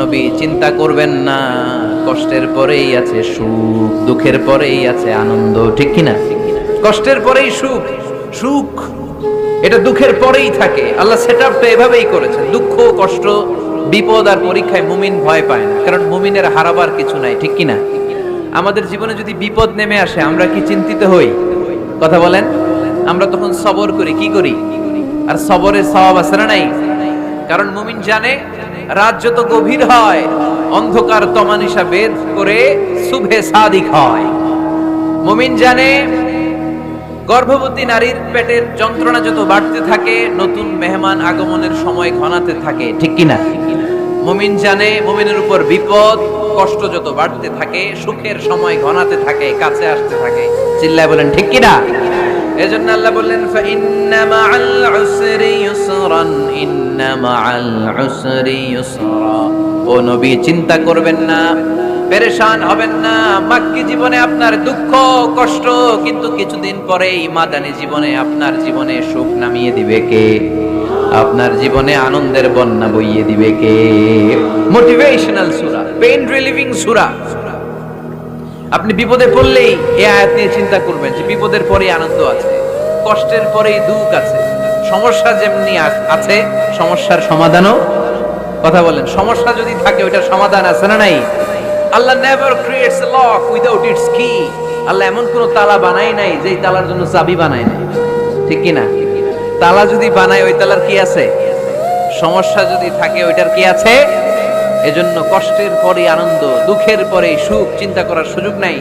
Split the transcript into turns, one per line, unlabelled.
নবী, চিন্তা করবেন না। কষ্টের পরেই আছে সুখ, দুঃখের পরেই আছে আনন্দ, ঠিক কিনা? কষ্টের পরেই সুখ সুখ, এটা দুঃখের পরেই থাকে। আল্লাহ সেট আপটা এভাবেই করেছেন। দুঃখ, কষ্ট, বিপদ আর পরীক্ষায় মুমিন ভয় পায় না। কারণ মুমিনের হারাবার কিছু নাই, ঠিক কিনা? আমাদের জীবনে যদি বিপদ নেমে আসে, আমরা কি চিন্তিত হই? কথা বলেন? আমরা তখন সবর করি, কি করি? আর সবরের স্বভাব আছে না নাই? কারণ মুমিন জানে রাত যত গভীর হয়, অন্ধকার তমানিসা বেদ করে শুভে সাদিক হয়। মুমিন জানে, গর্ভবতী নারীর পেটের যন্ত্রণা যত বাড়তে থাকে, নতুন মেহমান আগমনের সময় ঘনাতে থাকে, ঠিক কিনা? মুমিন জানে, মুমিনের উপর বিপদ, কষ্ট যত বাড়তে থাকে, সুখের সময় ঘনাতে থাকে, কাছে আসতে থাকে। চিল্লায় বলেন, ঠিক কিনা? এজন্য আল্লাহ বললেন ফাইন্না মাআল উসরি ইউসরান ইন্না মাআল উসরি ইউসরা। ও নবী, চিন্তা করবেন না, পেরেশান হবেন না মাক্কি জীবনে আপনার দুঃখ, কষ্ট, কিন্তু কিছুদিন পরেই মাদানী জীবনে আপনার জীবনে সুখ নামিয়ে দিবে কে? আপনার জীবনে আনন্দের বন্যা বইয়ে দিবে কে? মোটিভেশনাল সূরা পেইন রিলিভিং সূরা। আপনি বিপদে পড়লেই এ আয়াত নিয়ে চিন্তা করবেন যে বিপদের পরেই আনন্দ আছে, কষ্টের পরেই দুঃখ আছে, সমস্যা যেমনি আছে, সমস্যার সমাধানও কথা বলেন, সমস্যা যদি থাকে ওইটার সমাধান আছে না নাই? Allah never creates lock without its key আল্লাহ এমন কোন তালা বানাই নাই যেই তালার জন্য চাবি বানায় নাই। ঠিক কি না তালা যদি বানায় ওই তালার কি আছে? সমস্যা যদি থাকে ওইটার কি আছে? এজন্য কষ্টের পরে আনন্দ দুঃখের পরে সুখ চিন্তা করার সুযোগ নাই।